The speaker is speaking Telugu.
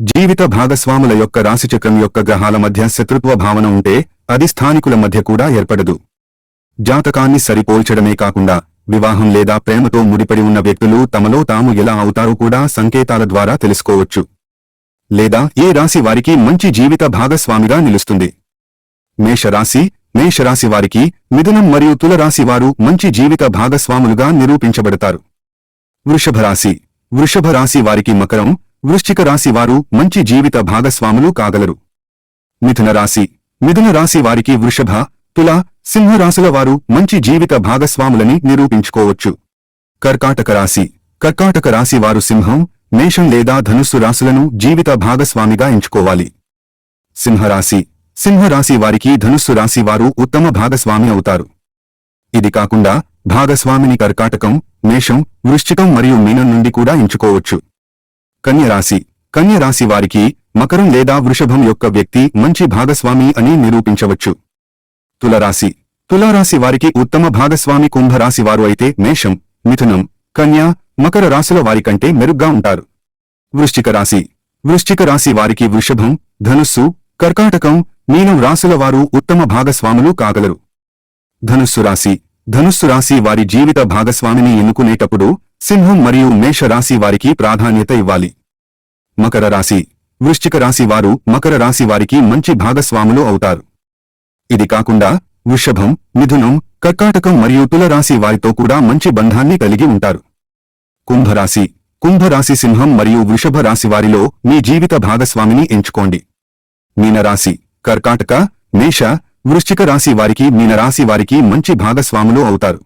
జీవిత భాగస్వాముల యొక్క రాశిచక్రం యొక్క గ్రహాల మధ్య శత్రుత్వ భావన ఉంటే అది స్థానికుల మధ్య కూడా ఏర్పడదు. జాతకాన్ని సరిపోల్చడమే కాకుండా వివాహం లేదా ప్రేమతో ముడిపడి ఉన్న వ్యక్తులు తమలో తాము ఎలా అవుతారో కూడా సంకేతాల ద్వారా తెలుసుకోవచ్చు. లేదా ఏ రాశి వారికి మంచి జీవిత భాగస్వామిగా నిలుస్తుంది. మేషరాశి మేషరాశి వారికి మిథునం మరియు తులరాశి వారు మంచి జీవిత భాగస్వాములుగా నిరూపించబడతారు. వృషభరాశి వృషభరాశి వారికి మకరం వృశ్చిక రాశి వారు మంచి జీవిత భాగస్వాములు కాగలరు. మిథున రాశి. మిథున రాశి వారికి వృషభ తుల సింహ రాశుల వారు మంచి జీవిత భాగస్వాములని నిరూపించుకోవచ్చు. కర్కాటక రాశి. కర్కాటక రాశి వారు సింహం మేషం లేదా ధనుస్సు రాశులను జీవిత భాగస్వామిగా ఎంచుకోవాలి. సింహరాశి సింహరాశి వారికి ధనుస్సు రాశి వారు ఉత్తమ భాగస్వామి అవుతారు. ఇది కాకుండా భాగస్వామిని కర్కాటకం మేషం వృశ్చికం మరియు మీనం నుండి కూడా ఎంచుకోవచ్చు. కన్యరాశి. కన్యరాశి వారికి మకరం లేదా వృషభం యొక్క వ్యక్తి మంచి భాగస్వామి అని నిరూపించవచ్చు. తులరాశి. తులారాశి వారికి ఉత్తమ భాగస్వామి కుంభరాశి వారు అయితే మేషం మిథునం కన్య మకర రాశుల వారికంటే మెరుగ్గా ఉంటారు. వృశ్చిక రాశి. వృశ్చిక రాశి వారికి వృషభం ధనుస్సు కర్కాటకం మీనం రాశుల వారు ఉత్తమ భాగస్వాములు కాగలరు. ధనుస్సు రాశి. ధనుస్సు రాశి వారి జీవిత భాగస్వామిని ఎన్నుకునేటప్పుడు సింహం మరియు మేష రాశి వారికి ప్రాధాన్యత ఇవ్వాలి. మకర రాశి. వృశ్చిక రాశి వారు మకర రాశి వారికి మంచి భాగస్వాములు అవుతారు. ఇది కాకుండా వృషభం మిథునం కర్కాటకం మరియు తులరాశి వారితో కూడా మంచి బంధాన్ని కలిగి ఉంటారు. కుంభరాశి. కుంభరాశి సింహం మరియు వృషభ రాశి వారిలో మీ జీవిత భాగస్వామిని ఎంచుకోండి. మీనరాశి. కర్కాటక మేష వృశ్చిక రాశి వారికి మీనరాశి వారికి మంచి భాగస్వాములు అవుతారు.